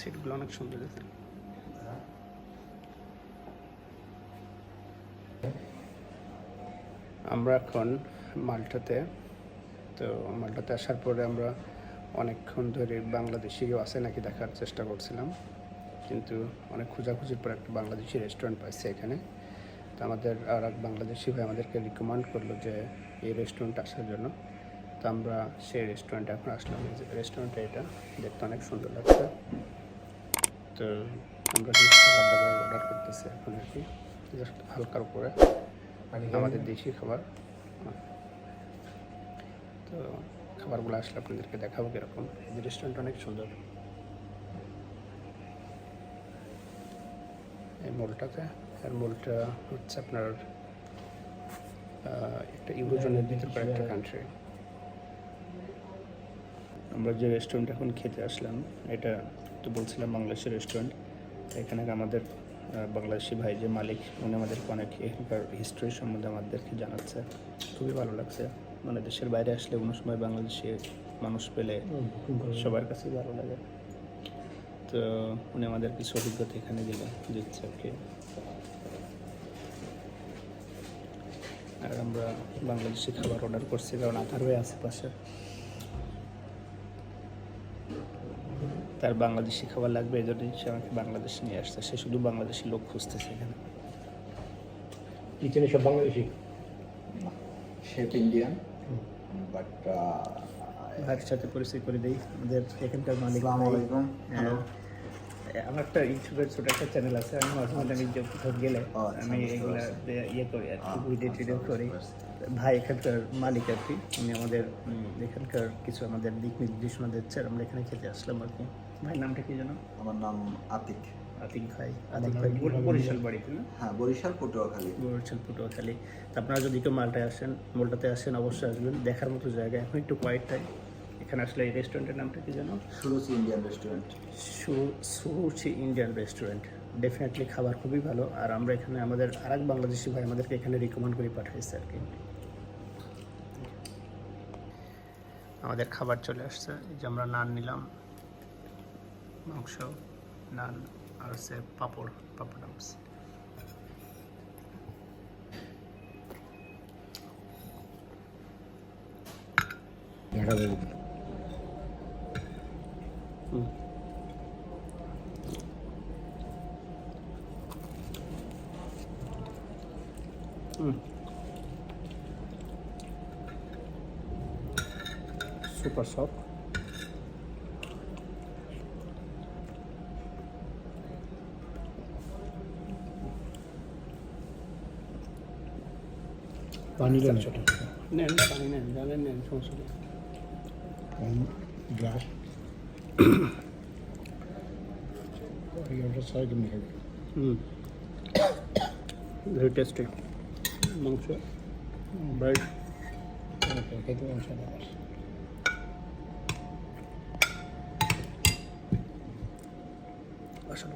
সিটগুলো অনেক সুন্দর আছে আমরা এখন মাল্টাতে, তো মাল্টাতে আসার পরে আমরা অনেকক্ষণ ধরে বাংলাদেশি কেউ আছে নাকি দেখার চেষ্টা করছিলাম। কিন্তু অনেক খোঁজাখুঁজির পর একটা বাংলাদেশি রেস্টুরেন্ট পাইছে এখানে। তো আমাদের আর এক বাংলাদেশি ভাই আমাদেরকে রিকমেন্ড করল যে এই রেস্টুরেন্ট আসার জন্য। তো আমরা সেই রেস্টুরেন্টে এখন আসলাম। রেস্টুরেন্টে এটা দেখতে অনেক সুন্দর লাগছে। তো আমরা খাবার দাবার অর্ডার করতেছি এখন আর কি জাস্ট হালকার উপরে আমাদের দেশি খাবার। তো খাবারগুলো আসলে আপনাদেরকে দেখাবো কীরকম। এই রেস্টুরেন্ট অনেক সুন্দর। এই মলটাতে আর মলটা হচ্ছে আপনার একটা ইউরোজনের ভিতরকার একটা কান্ট্রি আমরা যে রেস্টুরেন্ট এখন খেতে আসলাম এটা তো বলছিলাম বাংলাদেশের রেস্টুরেন্ট এখানে আমাদের বাংলাদেশি ভাই যে মালিক উনি আমাদেরকে অনেক এখানকার হিস্ট্রি সম্বন্ধে আমাদেরকে জানাচ্ছে। খুবই ভালো লাগছে। মানে দেশের বাইরে আসলে কোনো সময় বাংলাদেশে মানুষ পেলে সবার কাছেই ভালো লাগে। তো উনি আমাদের কিছু অভিজ্ঞতা এখানে দিল দিচ্ছে আর কি। আর আমরা বাংলাদেশি খাবার অর্ডার করছি কারণ আধার হয়ে আশেপাশে তার বাংলাদেশি খাবার লাগবে এই জন্যই সে আমাকে বাংলাদেশ নিয়ে আসছে। সে শুধু বাংলাদেশি লোক খুঁজতেছে এখানে। কিচেনে সব বাংলাদেশি? শেফ ইন্ডিয়ান বাট ভাইয়ের সাথে পরিচয় করে দিই। আমাদের এখানকার মালিক আসসালামু ভাই। আলাইকুম। হ্যাঁ। আমার একটা ইউটিউবের ছোট একটা চ্যানেল আছে আমি মাঝে মাঝে আমি যে কোথাও গেলে আচ্ছা, আমি এগুলা ইয়ে করি আর কি আচ্ছা, ভিডিও টিডিও করি। ভাই এখানকার মালিক আর কি উনি আমাদের এখানকার কিছু আমাদের দিক নির্দেশনা দিচ্ছে আর আমরা এখানে খেতে আসলাম আর কি। ভাই নামটা কি জানো আমার নাম আতিক। আতিক ভাই আতিক ভাই। বরিশাল বাড়িতে না? হ্যাঁ বরিশাল পটুয়াখালী। বরিশাল পটুয়াখালী। আপনারা যদি কেউ মালটায় আসেন মোলটাতে আসেন অবশ্যই আসবেন। দেখার মতো জায়গা এখন একটু কোয়াইট টাইম এখানে আসলে এই রেস্টুরেন্টের নামটা কি জানো? Suruchi Indian restaurant Suruchi Indian restaurant definitely খাবার খুবই ভালো। আর আমরা এখানে আমাদের আর এক বাংলাদেশি ভাই আমাদেরকে এখানে রিকমেন্ড করে পাঠিয়েছে আর কি। আমাদের খাবার চলে আসছে। এই যে আমরা নান নিলাম। মাংস নান আর হচ্ছে পাপড় পাপড়ামস দেখা 응. 응. 슈퍼샵. पानी डाल छोटा नहीं पानी नहीं डाले नहीं छोड़ छोड़ glass হুম ভেরি টেস্টি মাংস ব্রেড খেতে ইনশাআল্লাহ আসলে